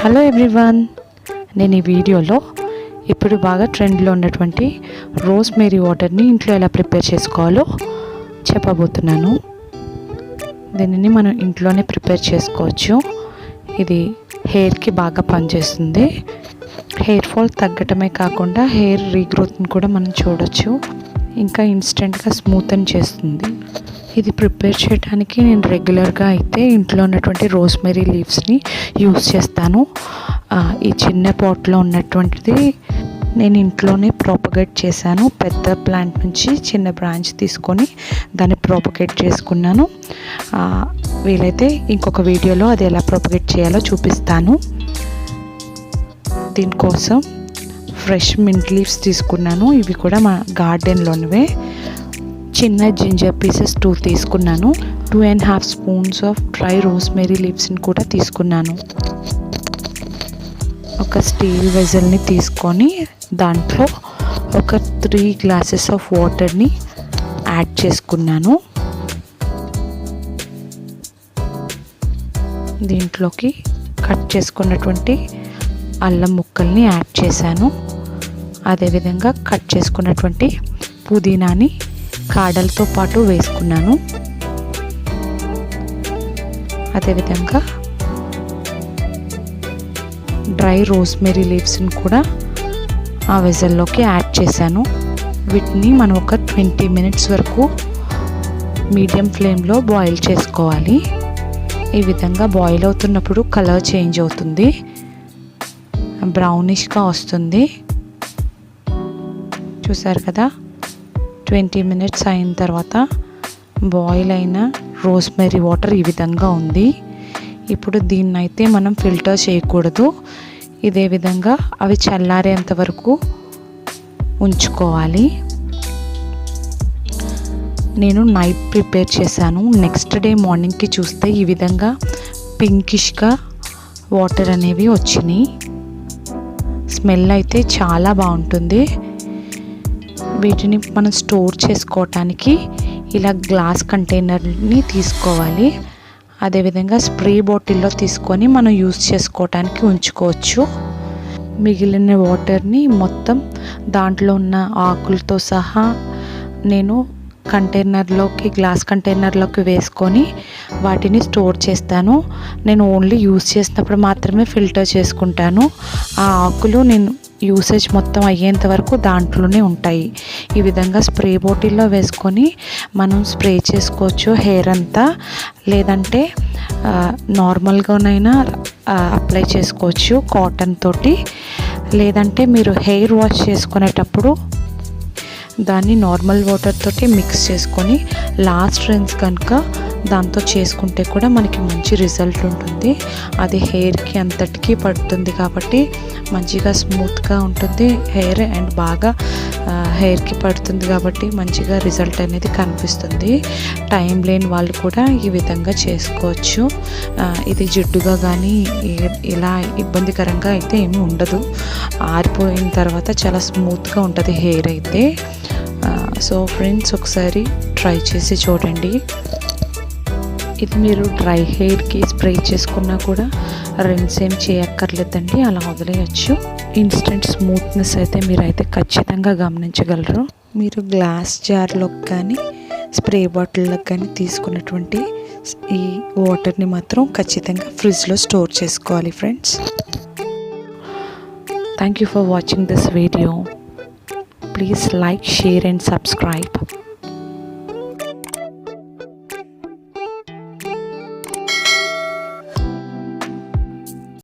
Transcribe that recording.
Hello everyone నేను ఈ వీడియోలో ఇప్పుడు బాగా ట్రెండ్లో ఉన్నటువంటి రోజ్ మేరీ వాటర్ని ఇంట్లో ఎలా ప్రిపేర్ చేసుకోవాలో చెప్పబోతున్నాను. దీనిని మనం ఇంట్లోనే ప్రిపేర్ చేసుకోవచ్చు. ఇది హెయిర్కి బాగా పనిచేస్తుంది. హెయిర్ ఫాల్ తగ్గటమే కాకుండా హెయిర్ రీగ్రోత్ని కూడా మనం చూడొచ్చు. ఇంకా ఇన్స్టెంట్గా స్మూత్ అని చేస్తుంది. ఇది ప్రిపేర్ చేయడానికి నేను రెగ్యులర్గా అయితే ఇంట్లో ఉన్నటువంటి రోస్మెరీ లీవ్స్ని యూస్ చేస్తాను. ఈ చిన్న పాట్లో ఉన్నటువంటిది నేను ఇంట్లోనే ప్రాపగేట్ చేశాను. పెద్ద ప్లాంట్ నుంచి చిన్న బ్రాంచ్ తీసుకొని దాన్ని ప్రాపగేట్ చేసుకున్నాను. వీలైతే ఇంకొక వీడియోలో అది ఎలా ప్రాపగేట్ చేయాలో చూపిస్తాను. దీనికోసం ఫ్రెష్ మింట్ లీవ్స్ తీసుకున్నాను. ఇవి కూడా మా గార్డెన్లోనివే. చిన్న జింజర్ పీసెస్ టూ తీసుకున్నాను. Two and half spoons of dry rosemary లీవ్స్ని కూడా తీసుకున్నాను. ఒక స్టీల్ వెజల్ని తీసుకొని దాంట్లో ఒక త్రీ గ్లాసెస్ ఆఫ్ వాటర్ని యాడ్ చేసుకున్నాను. దీంట్లోకి కట్ చేసుకున్నటువంటి అల్లం ముక్కల్ని యాడ్ చేశాను. అదేవిధంగా కట్ చేసుకున్నటువంటి పుదీనాని కాడలతో పాటు వేసుకున్నాను. అదేవిధంగా డ్రై రోస్మెరీ లీవ్స్ని కూడా ఆ వెజల్లోకి యాడ్ చేశాను. వీటిని మనం ఒక ట్వంటీ మినిట్స్ వరకు మీడియం ఫ్లేమ్లో బాయిల్ చేసుకోవాలి. ఈ విధంగా బాయిల్ అవుతున్నప్పుడు కలర్ చేంజ్ అవుతుంది. బ్రౌనిష్గా వస్తుంది. చూసారు కదా? ట్వంటీ మినిట్స్ అయిన తర్వాత బాయిల్ అయిన రోస్మెరీ వాటర్ ఈ విధంగా ఉంది. ఇప్పుడు దీన్నైతే మనం ఫిల్టర్ చేయకూడదు. ఇదే విధంగా అవి చల్లారేంత వరకు ఉంచుకోవాలి. నేను నైట్ ప్రిపేర్ చేశాను. నెక్స్ట్ డే మార్నింగ్కి చూస్తే ఈ విధంగా పింకిష్గా వాటర్ అనేవి వచ్చినాయి. స్మెల్ అయితే చాలా బాగుంటుంది. వీటిని మనం స్టోర్ చేసుకోవటానికి ఇలా గ్లాస్ కంటైనర్ని తీసుకోవాలి. అదేవిధంగా స్ప్రే బాటిల్లో తీసుకొని మనం యూస్ చేసుకోవటానికి ఉంచుకోవచ్చు. మిగిలిన వాటర్ని మొత్తం దాంట్లో ఉన్న ఆకులతో సహా నేను కంటైనర్లోకి గ్లాస్ కంటైనర్లోకి వేసుకొని వాటిని స్టోర్ చేస్తాను. నేను ఓన్లీ యూజ్ చేసినప్పుడు మాత్రమే ఫిల్టర్ చేసుకుంటాను. ఆ ఆకులు నేను యూసేజ్ మొత్తం అయ్యేంత వరకు దాంట్లోనే ఉంటాయి. ఈ విధంగా స్ప్రే బాటిల్లో వేసుకొని మనం స్ప్రే చేసుకోవచ్చు హెయిర్ అంతా. లేదంటే నార్మల్గానైనా అప్లై చేసుకోవచ్చు కాటన్ తోటి. లేదంటే మీరు హెయిర్ వాష్ చేసుకునేటప్పుడు దాన్ని నార్మల్ వాటర్ తోటి మిక్స్ చేసుకొని లాస్ట్ రిన్స్ కనుక దాంతో చేసుకుంటే కూడా మనకి మంచి రిజల్ట్ ఉంటుంది. అది హెయిర్కి అంతటికీ పడుతుంది కాబట్టి మంచిగా స్మూత్గా ఉంటుంది. హెయిర్ అండ్ బాగా హెయిర్కి పడుతుంది కాబట్టి మంచిగా రిజల్ట్ అనేది కనిపిస్తుంది. టైం లేని వాళ్ళు కూడా ఈ విధంగా చేసుకోవచ్చు. ఇది జిడ్డుగా కానీ ఇలా ఇబ్బందికరంగా అయితే ఏమీ ఉండదు. ఆరిపోయిన తర్వాత చాలా స్మూత్గా ఉంటుంది హెయిర్ అయితే. సో ఫ్రెండ్స్ ఒకసారి ట్రై చేసి చూడండి. ఇది మీరు డ్రై హెయిర్కి స్ప్రే చేసుకున్నా కూడా రిన్స్ ఏం చేయక్కర్లేదండి అలా వదిలేయచ్చు. ఇన్స్టెంట్ స్మూత్నెస్ అయితే మీరైతే ఖచ్చితంగా గమనించగలరు. మీరు గ్లాస్ జార్లోకి కానీ స్ప్రే బాటిల్లోకి కానీ తీసుకున్నటువంటి ఈ వాటర్ని మాత్రం ఖచ్చితంగా ఫ్రిడ్జ్లో స్టోర్ చేసుకోవాలి friends. Thank you for watching this video. Please like share and subscribe.